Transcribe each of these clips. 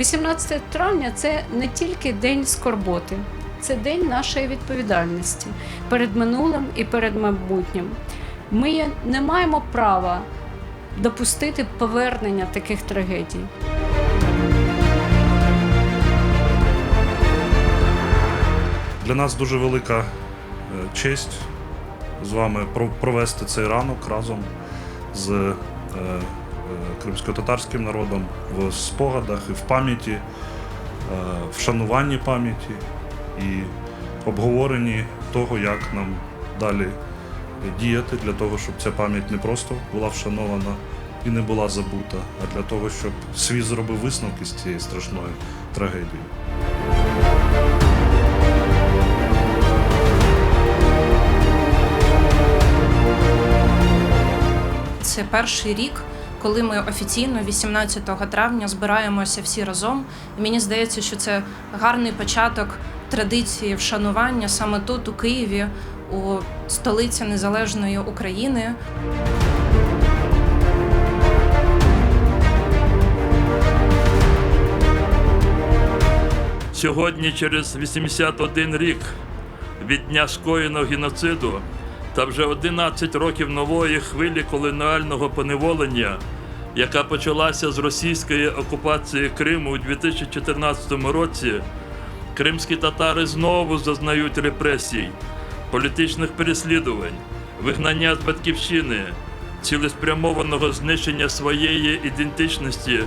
18 травня це не тільки день скорботи, це день нашої відповідальності перед минулим і перед майбутнім. Ми не маємо права допустити повернення таких трагедій. Для нас дуже велика е, честь з вами провести цей ранок разом з е, кримсько-татарським народом в спогадах і в пам'яті, е, в шануванні пам'яті і обговоренні того, як нам далі діяти для того, щоб ця пам'ять не просто була вшанована і не була забута, а для того, щоб світ зробив висновки з цієї страшної трагедії. Це перший рік, коли ми офіційно 18 травня збираємося всі разом. Мені здається, що це гарний початок традиції вшанування саме тут, у Києві, у столиці незалежної України. Сьогодні, через 81 рік від дня скоєного геноциду та вже 11 років нової хвилі колоніального поневолення, яка почалася з російської окупації Криму у 2014 році, кримські татари знову зазнають репресій, політичних переслідувань, вигнання з батьківщини, цілеспрямованого знищення своєї ідентичності,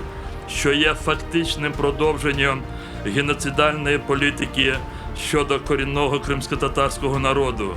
що є фактичним продовженням геноцидальної політики щодо корінного кримськотатарського народу.